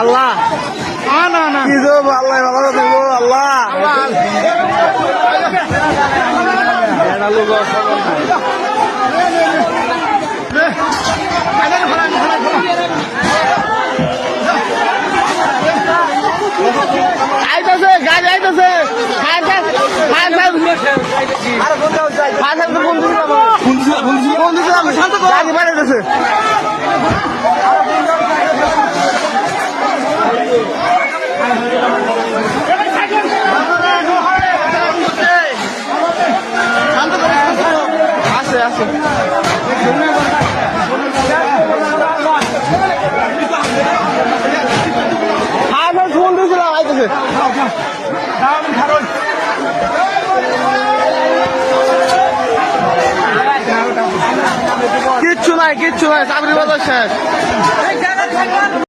আল্লাহ কি যে আল্লাহ ভালো দেবো আল্লাহ আইতাছে গাড়ি আইতাছে ফায়ার ফায়ার ফায়ার তো বন্ধু বন্ধু শান্ত গাড়ি বাড়াইতেছে আছে। আমি ফোন কিচ্ছু নাই কিচ্ছু নাই চাকরি বাজার শেষ।